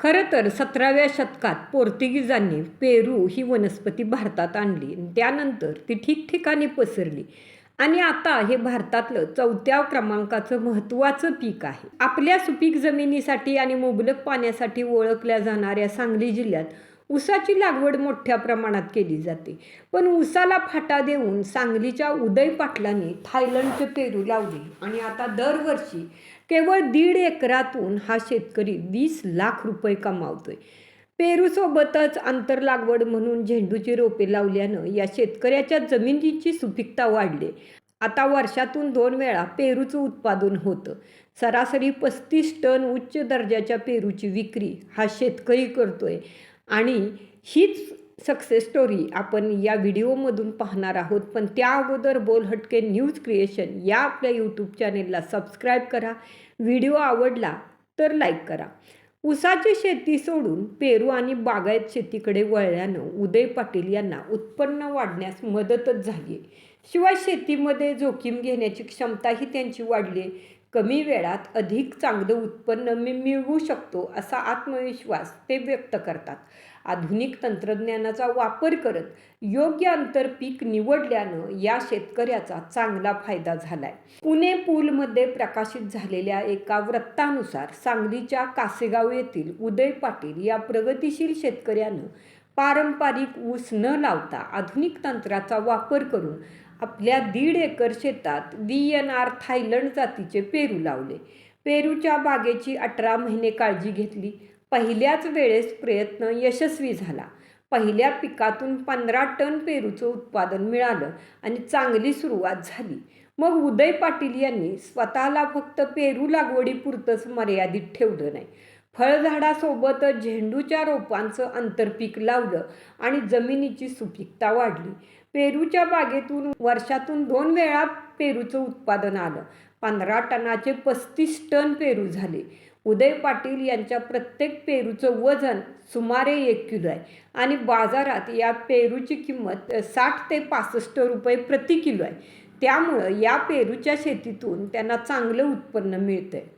खरं तर सतराव्या शतकात पोर्तुगीजांनी पेरू ही वनस्पती भारतात आणली. त्यानंतर ती ठिकठिकाणी पसरली. आणि आता हे भारतातलं चौथ्या क्रमांकाचं महत्त्वाचं पीक आहे. आपल्या सुपीक जमिनीसाठी आणि मुबलक पाण्यासाठी ओळखल्या जाणाऱ्या सांगली जिल्ह्यात ऊसाची लागवड मोठ्या प्रमाणात केली जाते. पण ऊसाला फाटा देऊन सांगलीच्या उदय पाटलांनी थायलंडचे पेरू लावले आणि आता दरवर्षी केवळ दीड एकरातून हा शेतकरी वीस लाख रुपये कमावतोय. पेरूसोबतच आंतर लागवड म्हणून झेंडूची रोपे लावल्यानं या शेतकऱ्याच्या जमिनीची सुपीकता वाढली. आता वर्षातून दोन वेळा पेरूचं उत्पादन होतं. सरासरी पस्तीस टन उच्च दर्जाच्या पेरूची विक्री हा शेतकरी करतोय. आणि हीच सक्सेस स्टोरी आपण या व्हिडिओमधून पाहणार आहोत. पण त्या अगोदर बोल हटके न्यूज क्रिएशन या आपल्या यूट्यूब चॅनेलला सबस्क्राईब करा. व्हिडिओ आवडला तर लाईक करा. ऊसाची शेती सोडून पेरू आणि बागायत शेतीकडे वळल्यानं उदय पाटील यांना उत्पन्न वाढण्यास मदतच झाली आहे शिवाय शेतीमध्ये जोखीम घेण्याची क्षमताही त्यांची वाढली आहे कमी वेळात अधिक चांगलं उत्पन्न मी मिळवू शकतो असा आत्मविश्वास ते व्यक्त करतात. आधुनिक तंत्रज्ञानाचा वापर करत योग्य आंतरपीक निवडल्यानं या शेतकऱ्याचा चांगला फायदा झालाय. पुणे पूलमध्ये प्रकाशित झालेल्या एका वृत्तानुसार सांगलीच्या कासेगाव येथील उदय पाटील या प्रगतिशील शेतकऱ्यानं पारंपरिक ऊस न लावता आधुनिक तंत्राचा वापर करून आपल्या दीड एकर शेतात डी एन आर थायलंड जातीचे पेरू लावले. पेरूच्या बागेची अठरा महिने काळजी घेतली. पहिल्याच वेळेस प्रयत्न यशस्वी झाला. पहिल्या पिकातून पंधरा टन पेरूचं उत्पादन मिळालं आणि चांगली सुरुवात झाली. मग उदय पाटील यांनी स्वतःला फक्त पेरू लागवडीपुरतंच मर्यादित ठेवलं नाही. फळझाडासोबतच झेंडूच्या रोपांचं आंतरपीक लावलं आणि जमिनीची सुपीकता वाढली. पेरूच्या बागेतून वर्षातून दोन वेळा पेरूचं उत्पादन आलं. पंधरा टनाचे पस्तीस टन पेरू झाले. उदय पाटील यांच्या प्रत्येक पेरूचं वजन सुमारे एक किलो आहे आणि बाजारात या पेरूची किंमत साठ ते पासष्ट रुपये प्रति किलो आहे. त्यामुळं या पेरूच्या शेतीतून त्यांना चांगलं उत्पन्न मिळतं आहे